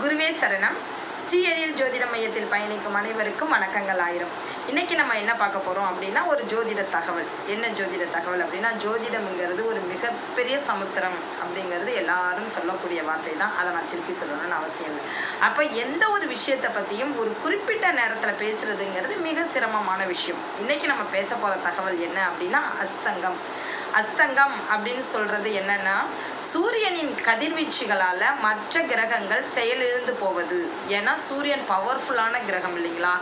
குருவே சரணம். ஸ்ரீ ஸ்ரீயழியல் ஜோதிட மையத்தில் பயணிக்கும் அனைவருக்கும் வணக்கங்கள் ஆயிரம். இன்னைக்கு நம்ம என்ன பார்க்க போகிறோம் அப்படின்னா ஒரு ஜோதிட தகவல். என்ன ஜோதிட தகவல் அப்படின்னா ஜோதிடம்ங்கிறது ஒரு மிகப்பெரிய சமுத்திரம் அப்படிங்கிறது எல்லாரும் சொல்லக்கூடிய வார்த்தை தான். அதை நான் திருப்பி சொல்லணும்னு அவசியம் இல்லை. அப்போ எந்த ஒரு விஷயத்தை பற்றியும் ஒரு குறிப்பிட்ட நேரத்தில் பேசுறதுங்கிறது மிக சிரமமான விஷயம். இன்னைக்கு நம்ம பேச போகிற தகவல் என்ன அப்படின்னா அஸ்தங்கம். அஸ்தங்கம் அப்படின்னு சொல்கிறது என்னன்னா சூரியனின் கதிர்வீச்சுகளால் மற்ற கிரகங்கள் செயலிழந்து போவது. ஏன்னா சூரியன் பவர்ஃபுல்லான கிரகம் இல்லைங்களா?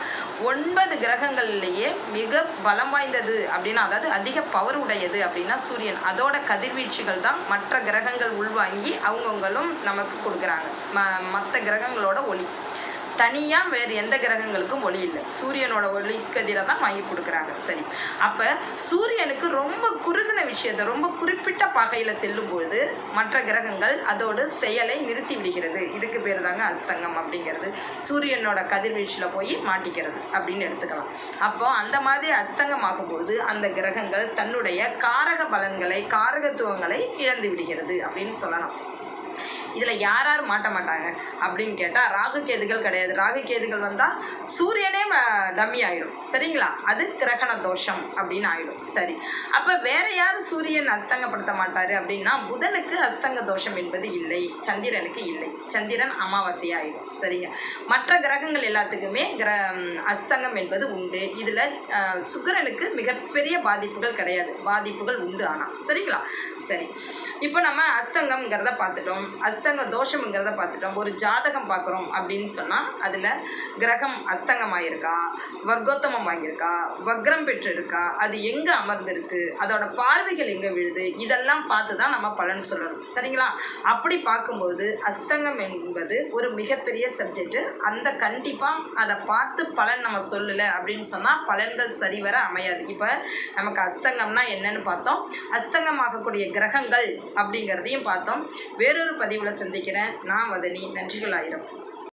ஒன்பது கிரகங்கள்லேயே மிக பலம் வாய்ந்தது அப்படின்னா அதாவது அதிக பவர் உடையது அப்படின்னா சூரியன். அதோட கதிர்வீச்சுகள் தான் மற்ற கிரகங்கள் உள்வாங்கி அவங்கவுங்களும் நமக்கு கொடுக்குறாங்க. ம மற்ற கிரகங்களோட ஒளி. தனியாக வேறு எந்த கிரகங்களுக்கும் ஒளி இல்லை. சூரியனோட ஒளி கதிரை தான் வாங்கி கொடுக்குறாங்க. சரி. அப்போ சூரியனுக்கு ரொம்ப குறுகின விஷயத்தை ரொம்ப குறிப்பிட்ட பகையில் செல்லும்பொழுது மற்ற கிரகங்கள் அதோடு செயலை நிறுத்தி விடுகிறது. இதுக்கு பேர் தாங்க அஸ்தங்கம் அப்படிங்கிறது. சூரியனோட கதிர்வீச்சில் போய் மாட்டிக்கிறது அப்படின்னு எடுத்துக்கலாம். அப்போ அந்த மாதிரி அஸ்தங்கம் ஆகும்பொழுது அந்த கிரகங்கள் தன்னுடைய காரக பலன்களை காரகத்துவங்களை இழந்து விடுகிறது அப்படின்னு சொல்லலாம். இதில் யார் யார் மாட்ட மாட்டாங்க அப்படின்னு கேட்டால் ராகு கேதுகள் கிடையாது. ராகு கேதுகள் வந்தால் சூரியனே டம்மி ஆகிடும் சரிங்களா? அது கிரகண தோஷம் அப்படின்னு ஆகிடும் சரி. அப்போ வேற யார் சூரியன் அஸ்தங்கப்படுத்த மாட்டார் அப்படின்னா புதனுக்கு அஸ்தங்க தோஷம் என்பது இல்லை. சந்திரனுக்கு இல்லை. சந்திரன் அமாவாசை ஆகிடும் சரிங்க. மற்ற கிரகங்கள் எல்லாத்துக்குமே கிர அஸ்தங்கம் என்பது உண்டு. இதில் சுக்கரனுக்கு மிகப்பெரிய பாதிப்புகள் கிடையாது. பாதிப்புகள் உண்டு ஆனால் சரிங்களா? சரி. இப்போ நம்ம அஸ்தங்கம்ங்கிறத பார்த்துட்டோம். அஸ்தங்க தோஷம்ங்கிறத பார்த்துட்டோம். ஒரு ஜாதகம் பார்க்குறோம் அப்படின்னு சொன்னால் அதில் கிரகம் அஸ்தங்கமாயிருக்கா வர்க்கோத்தமம் ஆகியிருக்கா வக்ரம் பெற்று இருக்கா அது எங்கே அமர்ந்திருக்கு அதோட பார்வைகள் எங்கே விழுது இதெல்லாம் பார்த்து தான் நம்ம பலன் சொல்லணும். சரிங்களா? அப்படி பார்க்கும்போது அஸ்தங்கம் என்பது ஒரு மிகப்பெரிய சப்ஜெக்ட் அந்த கண்டிப்பாக அதை பார்த்து பலன் நம்ம சொல்லலை அப்படின்னு சொன்னால் பலன்கள் சரிவர அமையாது. இப்போ நமக்கு அஸ்தங்கம்னா என்னன்னு பார்த்தோம். அஸ்தங்கமாகக்கூடிய கிரகங்கள் அப்படிங்கிறதையும் பார்த்தோம். வேறொரு பதிவில் சந்திக்கிறேன். நான் வதனி நன்றிகள் ஆயிரம்